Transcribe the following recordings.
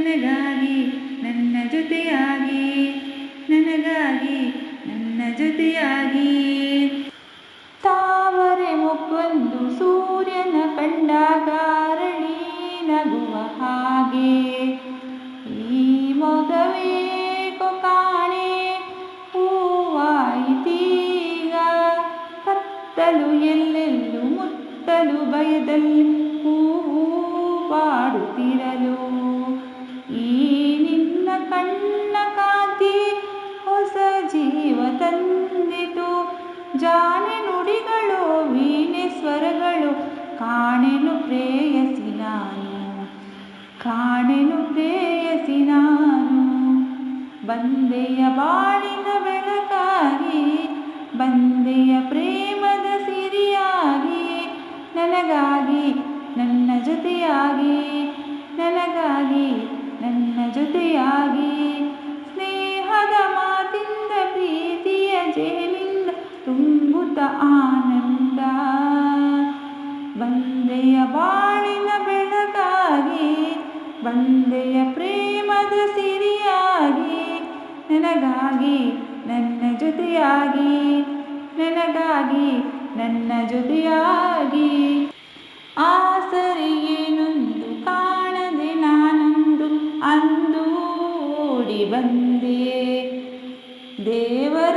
ನನಗಾಗಿ ನನ್ನ ಜೊತೆಯಾಗಿ, ನನಗಾಗಿ ನನ್ನ ಜೊತೆಯಾಗಿ. ತಾವರೆ ಒಬ್ಬೊಂದು ಸೂರ್ಯನ ಕಂಡಾಗ ಅರಳಿ ನಗುವ ಹಾಗೆ. ಈ ಮೊಗವೇ ಕೊಕಾಣೆ ಹೂವಾಯಿತೀಗ ಕತ್ತಲು ಎಲ್ಲೆಲ್ಲೂ ಮುತ್ತಲು ಬಯದಲ್ಲಿ ಹೂವು ಬಾಡುತ್ತಿರಲು ಜಾನೆ ನುಡಿಗಳು, ವೀಣೆ ಸ್ವರಗಳು ಕಾಣೆನು ಪ್ರೇಯಸಿ ನಾನು ಕಾಣೆನು ಪ್ರೇಯಸಿ ನಾನು ಬಂದೆಯ ಬಾಳಿನ ಬೆಳಕಾಗಿ, ಬಂದೆಯ ಪ್ರೇಮದ ಸಿರಿಯಾಗಿ, ನನಗಾಗಿ, ನನ್ನ ಜೊತೆಯಾಗಿ. ಆನಂದ ಬಂದೆಯ ಬಾಳಿನ ಬೆಳಕಾಗಿ, ಬಂದೆಯ ಪ್ರೇಮದ ಸಿರಿಯಾಗಿ, ನನಗಾಗಿ ನನ್ನ ಜೊತೆಯಾಗಿ, ನನಗಾಗಿ ನನ್ನ ಜೊತೆಯಾಗಿ. ಆ ಏನೊಂದು ಕಾಣದೆ ನಾನೊಂದು, ಅಂದು ಓಡಿ ಬಂದೆ. ದೇವರ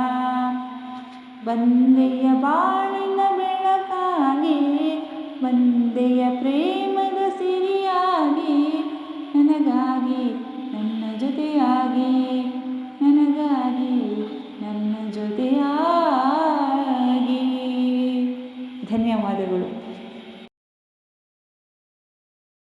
ಬಂದೆಯ ಬಾಳಿನ ಬೆಳಕಾಗಿ ಬಂದೆಯ ಪ್ರೇಮದ ಸಿರಿಯಾಗಿ ನನಗಾಗಿ ನನ್ನ ಜೊತೆಯಾಗಿ ನನಗಾಗಿ ನನ್ನ ಜೊತೆಯಾಗಿ. ಧನ್ಯವಾದಗಳು.